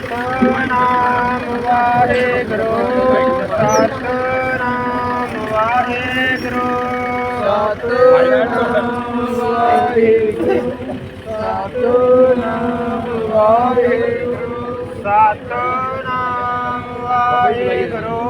ਸਤਨਾਮ ਵਾਹਿਗੁਰੂ ਸਤਨਾਮ ਵਾਹਿਗੁਰੂ ਸਤਨਾਮ ਵਾਹਿਗੁਰੂ ਸਤਨਾਮ ਵਾਹਿਗੁਰੂ। ਸਤਨਾਮ ਵਾਹਿਗੁਰੂ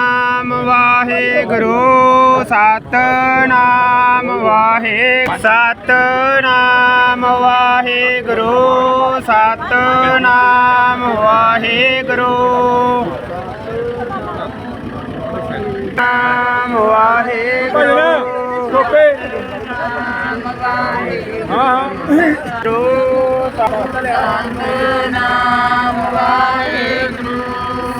ਵਾਹਿਗੁਰੂ ਸਤਨਾਮ ਵਾਹਿ ਸਤਨਾਮ ਵਾਹਿਗੁਰੂ ਸਤਨਾਮ ਵਾਹਿਗੁਰੂ। ਨਾਮ ਵਾਹਿਗੁਰੂ ਹਾਂ ਹਾਂ। ਸਤਨਾਮ ਵਾਹਿਗੁਰੂ।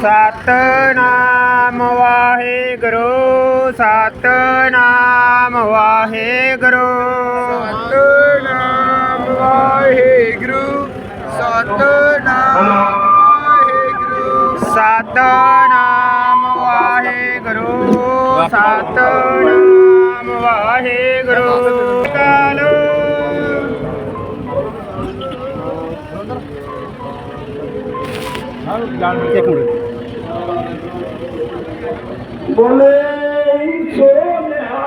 ਸਤਨਾਮ ਵਾਹਿਗੁਰੂ ਸਤਨਾਮ ਵਾਹਿਗੁਰੂ। ਸਤਨਾਮ ਵਾਹਿਗੁਰੂ ਸਤਨਾਮ ਵਾਹਿਗੁਰੂ। ਸਤਨਾਮ ਵਾਹਿਗੁਰੂ ਕਾਲ। ਇੱਕ ਮਿੰਟ। ਬੋਲੇ ਸੋਨਿਆ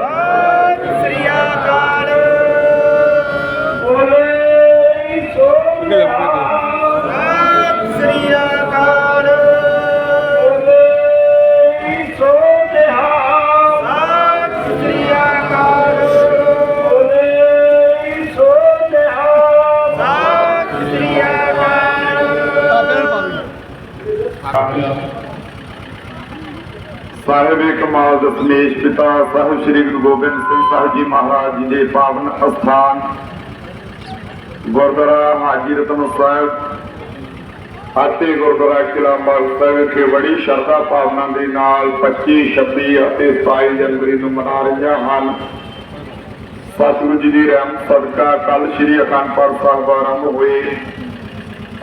ਸਤਿ ਸ੍ਰੀ ਅਕਾਲ। ਬੋਲੇ ਸੋਨਿਆ ਸਤਿ ਸ੍ਰੀ ਅਕਾਲ ਬੋਲੇ ਸੋਨਿਆ ਸਤਿ ਸ੍ਰੀ ਅਕਾਲ ਬੋਲੇ ਸੋਨਿਆ ਸਤਿ ਸ੍ਰੀ ਅਕਾਲ ਸਾਹਿਬ ਕਮਾਲ ਦਸਮੇਸ਼ ਪਿਤਾ ਸਾਹਿਬ ਸ੍ਰੀ ਗੁਰੂ ਗੋਬਿੰਦ ਸਿੰਘ ਸਾਹਿਬ ਜੀ ਮਹਾਰਾਜ ਜੀ ਦੇ ਪਾਵਨ ਅਸਥਾਨ, ਗੁਰਦੁਆਰਾ ਹਾਜੀ ਰਤਨ ਸਾਹਿਬ ਅਤੇ ਗੁਰਦੁਆਰਾ ਕਿਲਾ ਮਲ ਸਾਹਿਬ ਵਿਖੇ ਬੜੀ ਸ਼ਰਧਾ ਭਾਵਨਾ ਦੇ ਨਾਲ 25 26 ਅਤੇ 27 ਜਨਵਰੀ ਨੂੰ ਮਨਾ ਰਹੀਆਂ ਹਨ। ਸਤਿਗੁਰੂ ਜੀ ਦੀ ਰਹਿਮਤ ਸਦਕਾ ਕੱਲ ਸ੍ਰੀ ਅਖੰਡ ਪਾਠ ਸਾਹਿਬ ਆਰੰਭ ਹੋਏ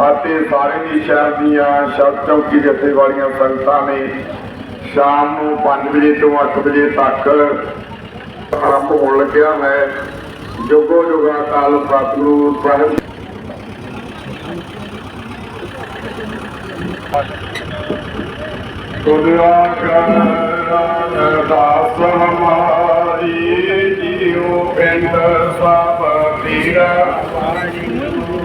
ਅਤੇ ਸਾਰੇ ਹੀ ਸ਼ਹਿਰ ਦੀਆਂ ਸ਼ਬਦ ਚੌਕੀ ਜਥੇ ਵਾਲੀਆਂ ਸੰਗਤਾਂ ਨੇ ਸ਼ਾਮ ਨੂੰ 5 ਵਜੇ ਤੋਂ 8 ਵਜੇ ਤੱਕ ਆਰੰਭ ਹੋਣ ਲੱਗਿਆ ਹੈ। ਜੋਗੋ ਜੋਗਾ ਕਾਲ ਸਤਿਗੁਰੂ ਸਾਹਿਬ। ਤੁਲਿਆ ਕਰ ਦਾਸ ਹਮਾਰੀ ਜੀਉ ਪਿੰਡ ਸਭ ਤੀਰਾ।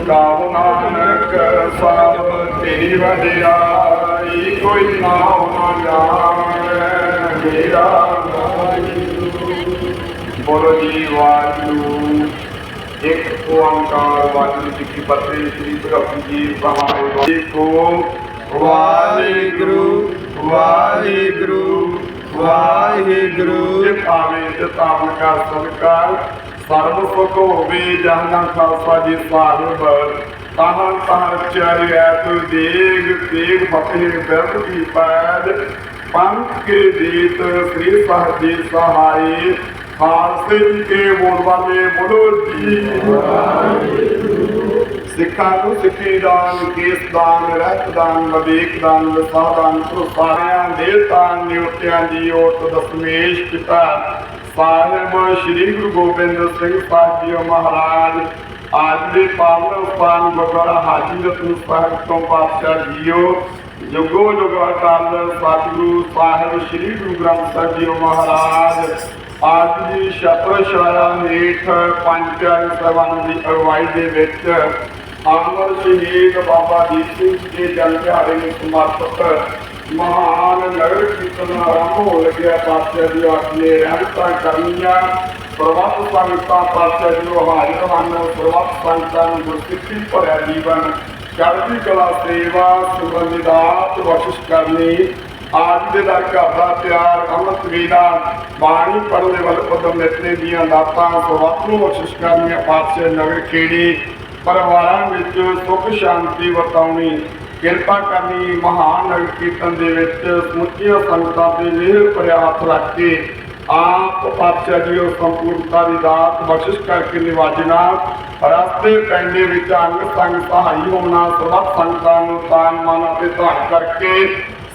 ਕਾਉ ਨਾਨਕ ਸਭ ਤੇਰੀ ਵਡਿਆਈ ਕੋਈ ਨਾਮ ਨਾ ਜਾਣੈ ਮੇਰਾ ਬੋਲੋ ਜੀ ਵਾਹਿਗੁਰੂ ਇੱਕ ਓੰਕਾਰ ਵਾਹਿਗੁਰੂ ਜੀ ਕੀ ਫਤਿਹ ਸ੍ਰੀ ਗੁਰੂ ਜੀ ਸਹਾਇ ਕੋ ਵਾਹਿਗੁਰੂ ਵਾਹਿਗੁਰੂ ਵਾਹਿਗੁਰੂ ਜੇ ਭਾਵੇਂ ਜਤਾਵਨ ਕਾ ਸਤਿਕਾਰ ਸਰਬ ਸੁਖ ਹੋਵੇ ਜਹਾਂ ਖਾਲਸਾ ਜੀ ਸਾਹਿਬ ਤਾਹਾਂ ਤਾਹਾਂ ਚਰਿਆ ਤੂ ਦੇਗ ਤੇਗ ਫਤਿਹ ਬਿਰਦ ਦੀ ਪੈਦ ਪੰਥ ਕੇ ਜੀਤ ਸ੍ਰੀ ਸਾਹਿਬ ਸਹਾਈ ਖਾਲਸੇ ਜੀ ਕੇ ਬੋਲ ਵਾਲੇ ਬੋਲੋ ਜੀ। ਸਿੱਖਾਂ ਨੂੰ ਸਿੱਖੀ ਦਾਨ, ਕੇਸ ਦਾਨ, ਰਹਿਤ ਦਾਨ, ਵਿਵੇਕ ਦਾਨ ਵਿਸਾਹ ਦਾਨ, ਪ੍ਰਸਾਰਿਆਂ ਦੇਵਤਾਂ ਨਿਉਤਿਆਂ ਦੀ ਓਟ ਦਸਮੇਸ਼ ਪਿਤਾ। ਸਾਹਿਬ ਸ੍ਰੀ ਗੁਰੂ ਗੋਬਿੰਦ ਸਿੰਘ ਸਾਹਿਬ ਜੀ ਮਹਾਰਾਜ ਅੱਜ ਦੇ ਪਾਵਨ ਸਥਾਨ ਗੁਰਦੁਆਰਾ ਹਾਜੀ ਰਤਨ ਸਾਹਿਬ ਤੋਂ ਪਾਤਸ਼ਾਹ ਜੀਓ ਜੁਗੋ ਜੁਗਾ ਕਾਲ ਸਤਿਗੁਰੂ ਸਾਹਿਬ ਸ੍ਰੀ ਗੁਰੂ ਗ੍ਰੰਥ ਸਾਹਿਬ ਜੀ ਮਹਾਰਾਜ ਅੱਜ ਦੀ ਛਤਰ ਛਾਇਆ ਹੇਠ ਪੰਜ ਪਿਆਰੇ ਦੀ ਅਗਵਾਈ ਦੇ ਵਿੱਚ ਅਮਰ ਸ਼ਹੀਦ ਬਾਬਾ ਦੀਪ ਸਿੰਘ ਜੀ ਦੇ ਜਨ ਦਿਹਾੜੇ ਨੂੰ ਸਮਰਪਿਤ ਮਹਾਨ ਨਗਰ ਕੀਰਤਨ ਆਰੰਭ ਹੋ ਲੱਗਿਆ ਪਾਤਸ਼ਾਹ ਦੀ ਆਖੇ ਰਹਿਮਤਾਂ ਕਰਨੀਆਂ ਪ੍ਰਵਤ ਸੰਗਤਾਂ ਪਾਤਸ਼ਾਹ ਜੀ ਨੂੰ ਹਾਜ਼ਰ ਹਨ ਪ੍ਰਵਤ ਸੰਗਤਾਂ ਨੂੰ ਗੁਰਸਿੱਖੀ ਭਰਿਆ ਜੀਵਨ, ਚੜ੍ਹਦੀ ਕਲਾ, ਸੇਵਾ ਸੁਗੰਧਿਦਾਤ ਬਖਸ਼ ਕਰਨੀ ਆਜ ਦੇ ਦਰ ਘਰ ਦਾ ਪਿਆਰ, ਅੰਮ੍ਰਿਤ ਵੇਲਾ, ਬਾਣੀ ਪੜ੍ਹਨ ਦੇ ਵੱਲ ਉਦਮ ਨਿਤਨੇ ਦੀਆਂ ਦਾਤਾਂ ਸਵਤ ਨੂੰ ਬਖਸ਼ਿਸ਼ ਕਰਨੀਆਂ ਪਾਤਸ਼ਾਹ ਨਗਰ ਖੇੜੀ, ਪਰਿਵਾਰਾਂ ਵਿੱਚ ਸੁਖ ਸ਼ਾਂਤੀ ਵਰਤਾਉਣੀ, ਕਿਰਪਾ ਕਰਨੀ, ਮਹਾਨ ਨਗਰ ਕੀਰਤਨ ਦੇ ਵਿੱਚ ਸਮੁੱਚੀਆਂ ਸੰਗਤਾਂ ਤੇ ਮਿਹਰ ਭਰਿਆ ਹੱਥ ਰੱਖ ਕੇ ਆਪ ਪਾਤਸ਼ਾਹ ਜੀ ਉਹ ਸੰਪੂਰਨਤਾ ਦੀ ਦਾਤ ਬਖਸ਼ਿਸ਼ ਕਰਕੇ ਨਿਵਾਜਣਾ ਰਸਤੇ ਪੈਂਦੇ ਵਿੱਚ ਅੰਗ ਸੰਗ ਸਹਾਈ ਹੋਣਾ ਸਰਬੱਤ ਸੰਗਤਾਂ ਨੂੰ ਤਾਨ ਮਨ ਅਤੇ ਧਾਰ ਕਰਕੇ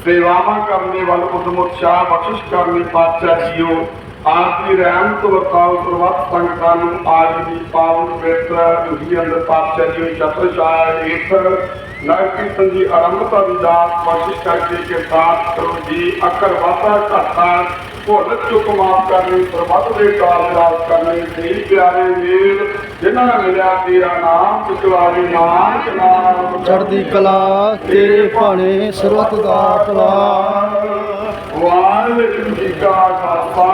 ਸੇਵਾਵਾਂ ਕਰਨੇ ਵੱਲ ਉਦਮ ਉਤਸ਼ਾਹ ਬਖਸ਼ਿਸ਼ ਕਰਨੀ ਪਾਤਸ਼ਾਹ ਜੀਓ। ਆਪ ਦੀ ਰਹਿਮਤ ਵਰਤਾਓ ਸਰਬੱਤ ਸੰਗਤਾਂ ਨੂੰ ਆਜ ਦੀ ਪਾਵਨ ਪਵਿੱਤਰ ਦੁਹੀ ਅੰਦਰ ਪਾਤਸ਼ਾਹ ਜੀ ਨੂੰ ਛਤਰ ਛਾਇਆ ਨਗਰ ਕੀਰਤਨ ਦੀ ਆਰੰਭਤਾ ਦੀ ਦਾਤ ਬਖਸ਼ਿਸ਼ ਕਰਕੇ ਕਿਰਪਾਤ ਕਰੋ ਜੀ। ਅਕਰ ਵਾਤਾ ਘਾਟਾ ਭੁੱਲ ਚੁੱਕ ਮਾਫ ਕਰਨੀ ਸਰਬੱਤ ਦੇ ਕਾਰਜ ਰਾਜ ਕਰਨੇ ਸਹੀ ਪਿਆਰੇ ਵੀਰ ਜਿਨ੍ਹਾਂ ਨੇ ਮਿਲਿਆ ਤੇਰਾ ਨਾਮ ਚੁਕਵਾਰੀ ਨਾਨਕ ਨਾਮ। ਚੜ੍ਹਦੀ ਕਲਾ ਤੇਰੇ ਭਾਣੇ ਸਰਬਤ ਦਾ ਭਲਾ। ਵਾਹਿਗੁਰੂ ਜੀ ਕਾ ਖਾਲਸਾ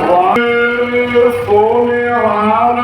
ਵਾਹਿਗੁਰੂ ਸੋਨਿਹਾਲ